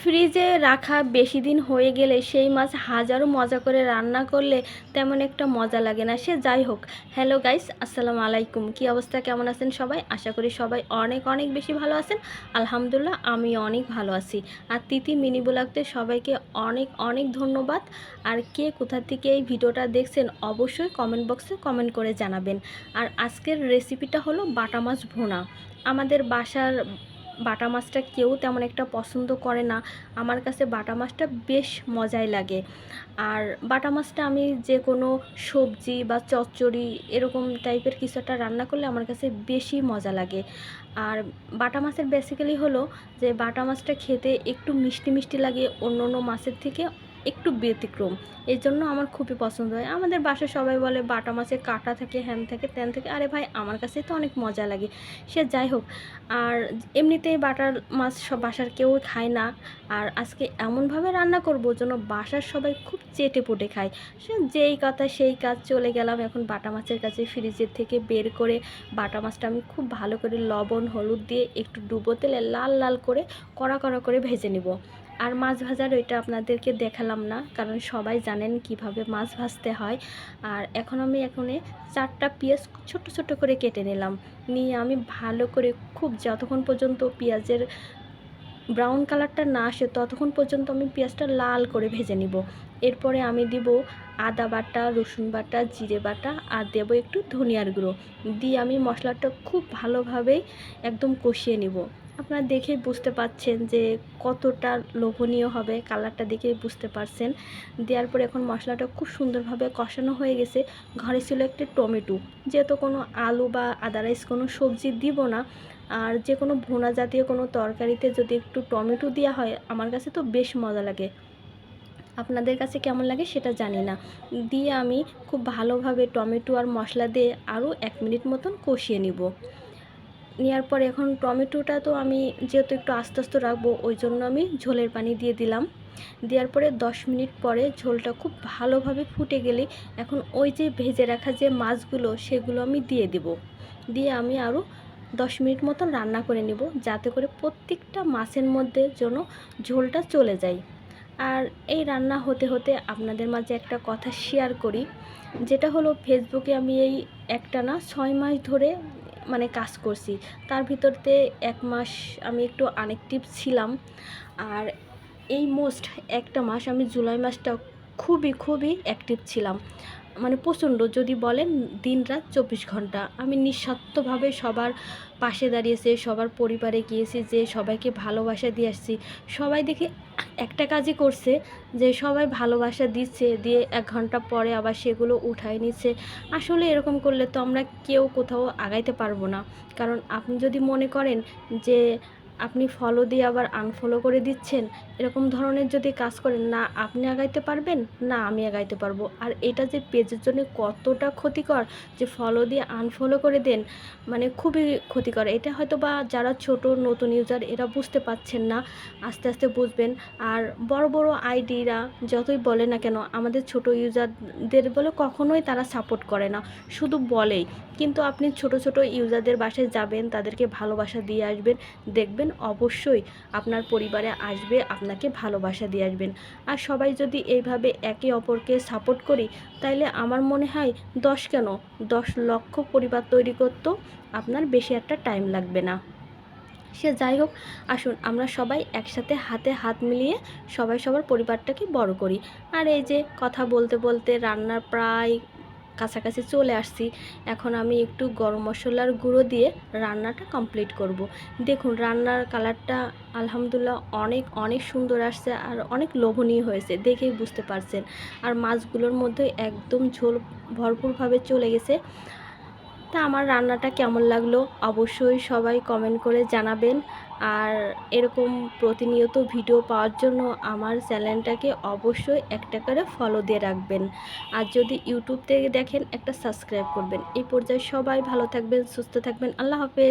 ফ্রিজে রাখা বেশি দিন হয়ে গেলে সেই মাছ হাজারো মজা করে রান্না করলে তেমন একটা মজা লাগে না। সে যাই হোক। হ্যালো গাইস আসসালামু আলাইকুম। কি অবস্থা? কেমন আছেন সবাই? আশা করি সবাই অনেক অনেক বেশি ভালো আছেন। আলহামদুলিল্লাহ, আমি অনেক ভালো আছি। আর তিতি মিনি ব্লগতে সবাইকে অনেক অনেক ধন্যবাদ। আর কে কোথা থেকে এই ভিডিওটা দেখছেন অবশ্যই কমেন্ট বক্সে কমেন্ট করে জানাবেন। আর আজকের রেসিপিটা হলো বাটা মাছ ভোনা। আমাদের বাসার বাটা মাছটা কেউ তেমন একটা পছন্দ করে না। আমার কাছে বাটা মাছটা বেশ মজাই লাগে। আর বাটা মাছটা আমি যে কোনো সবজি বা চচ্চড়ি এরকম টাইপের কিছু একটা রান্না করলে আমার কাছে বেশি মজা লাগে। আর বাটা মাছের বেসিক্যালি হলো যে বাটা মাছটা খেতে একটু মিষ্টি মিষ্টি লাগে অন্য অন্য মাছের থেকে একটু ব্যতিক্রম। এই জন্য আমার খুবই পছন্দ হয়। আমাদের বাসায় সবাই বলে বাটা মাছে কাটা থাকে, হ্যান থাকে, ত্যান থাকে। আরে ভাই, আমার কাছে তো অনেক মজা লাগে। সে যাই হোক, আর এমনিতেই বাটার মাছ সব বাসার কেউ খায় না। আর আজকে এমনভাবে রান্না করব যেন বাসার সবাই খুব চেটে পুটে খায়। সে যেই কথা, সেই কাজ চলে গেলাম এখন বাটা মাছের কাছে ফ্রিজের থেকে বের করে বাটা মাছটা আমি খুব ভালো করে লবণ, হলুদ দিয়ে একটু ডুবো তেলে লাল লাল করে কড়া কড়া করে ভেজে নিব। আর মাছ ভাজার ওইটা আপনাদেরকে দেখালাম না, কারণ সবাই জানেন কীভাবে মাছ ভাজতে হয়। আর এখন আমি এখানে চারটা পেঁয়াজ ছোট ছোট করে কেটে নিলাম। নিয়ে আমি ভালো করে খুব যতক্ষণ পর্যন্ত পেঁয়াজের ব্রাউন কালারটা না আসে, ততক্ষণ পর্যন্ত আমি পেঁয়াজটা লাল করে ভেজে নিব। এরপরে আমি দিব আদা বাটা, রসুন বাটা, জিরে বাটা, আর দেবো একটু ধনিয়ার গুঁড়ো। দিয়ে আমি মশলাটা খুব ভালোভাবে একদম কষিয়ে নিব। আপনারা দেখে বুঝতে পাচ্ছেন যে কতটা লোভনীয় হবে কালারটা দেখে বুঝতে পারছেন। দেওয়ার পরে এখন মশলাটা খুব সুন্দরভাবে কষানো হয়ে গেছে। ঘরে ছিল একটি টমেটো। যেহেতু কোনো আলু বা আদারাইস কোনো সবজি দিব না, আর যে কোনো ভুনা জাতীয় কোনো তরকারিতে যদি একটু টমেটো দেওয়া হয়, আমার কাছে তো বেশ মজা লাগে। আপনাদের কাছে কেমন লাগে সেটা জানি না। দিয়ে আমি খুব ভালোভাবে টমেটো আর মশলা দিয়ে আরও এক মিনিট মতন কষিয়ে নিব। নেওয়ার পরে এখন টমেটোটা তো আমি যেহেতু একটু আস্তে আস্তে রাখব, ওই জন্য আমি ঝোলের পানি দিয়ে দিলাম। দেওয়ার পরে দশ মিনিট পরে ঝোলটা খুব ভালোভাবে ফুটে গেলে এখন ওই যে ভেজে রাখা যে মাছগুলো, সেগুলো আমি দিয়ে দিব। দিয়ে আমি আরও দশ মিনিট মতন রান্না করে নিব, যাতে করে প্রত্যেকটা মাছের মধ্যে যেন ঝোলটা চলে যায়। আর এই রান্না হতে হতে আপনাদের মাঝে একটা কথা শেয়ার করি, যেটা হলো ফেসবুকে আমি এই একটা না ছয় মাস ধরে মানে কাজ করছি। তার ভিতরতে এক মাস আমি একটু আনেকটিভ ছিলাম। আর এই মোস্ট একটা মাস আমি জুলাই মাসটা খুবই খুবই অ্যাক্টিভ ছিলাম। মানে প্রচণ্ড, যদি বলেন দিন রাত চব্বিশ ঘণ্টা আমি নিঃস্বার্থভাবে সবার পাশে দাঁড়িয়েছে, সবার পরিবারে গিয়েছি, যে সবাইকে ভালোবাসা দিয়ে আসছি। সবাই দেখে একটা কাজই করছে, যে সবাই ভালোবাসা দিচ্ছে, দিয়ে এক ঘণ্টা পরে আবার সেগুলো উঠায় নিচ্ছে। আসলে এরকম করলে তো আমরা কেউ কোথাও আগাইতে পারব না। কারণ আপনি যদি মনে করেন যে আপনি ফলো দিয়ে আবার আনফলো করে দিচ্ছেন? এরকম ধরনের যদি কাজ করেন, না, আপনি আগাইতে পারবেন? না, আমি আগাইতে পারব। আর এটা যে পেজের জন্য কতটা ক্ষতিকর যে ফলো দিয়ে আনফলো করে দেন মানে খুবই ক্ষতিকর। এটা হয়তো বা যারা ছোট, নতুন ইউজার এরা বুঝতে পাচ্ছেন না। আস্তে আস্তে বুঝবেন। আর বড় বড় আইডিরা যতই বলে না কেন, আমাদের ছোট ইউজারদের বলে কখনোই তারা সাপোর্ট করে না। শুধু বলেই। কিন্তু আপনি ছোট ছোট ইউজারদের বাসায় যাবেন, তাদেরকে ভালোবাসা দিয়ে আসবেন, দেখবেন অবশ্যই আপনার পরিবারে আসবে, আপনাকে ভালোবাসা দিয়ে আসবেন। আর সবাই যদি এইভাবে একে অপরকে সাপোর্ট করি, তাইলে আমার মনে হয় দশ কেন? দশ লক্ষ পরিবার তৈরি করতেও আপনার বেশি একটা টাইম লাগবে না। সে যাই হোক, আসুন আমরা সবাই একসাথে হাতে হাত মিলিয়ে সবাই সবার পরিবারটাকে বড় করি। আর এই যে কথা বলতে বলতে রান্নার প্রায় কাছাকাছি চলে আসছি। এখন আমি একটু গরম মশলার গুঁড়ো দিয়ে রান্নাটা কমপ্লিট করব। দেখুন, রান্নার কালারটা আলহামদুলিল্লাহ অনেক অনেক সুন্দর আসছে আর অনেক লোভনীয় হয়েছে, দেখেই বুঝতে পারছেন। আর মাছগুলোর মধ্যে একদম ঝোল ভরপুরভাবে চলে গেছে। তা আমার রান্নাটা কেমন লাগল? অবশ্যই সবাই কমেন্ট করে জানাবেন। আর এরকম প্রতিনিয়ত ভিডিও পাওয়ার জন্য আমার চ্যানেলটাকে অবশ্যই একটা করে ফলো দিয়ে রাখবেন। আর যদি ইউটিউব থেকে দেখেন, একটা সাবস্ক্রাইব করবেন। এই পর্যায়ে সবাই ভালো থাকবেন, সুস্থ থাকবেন। আল্লাহ হাফেজ।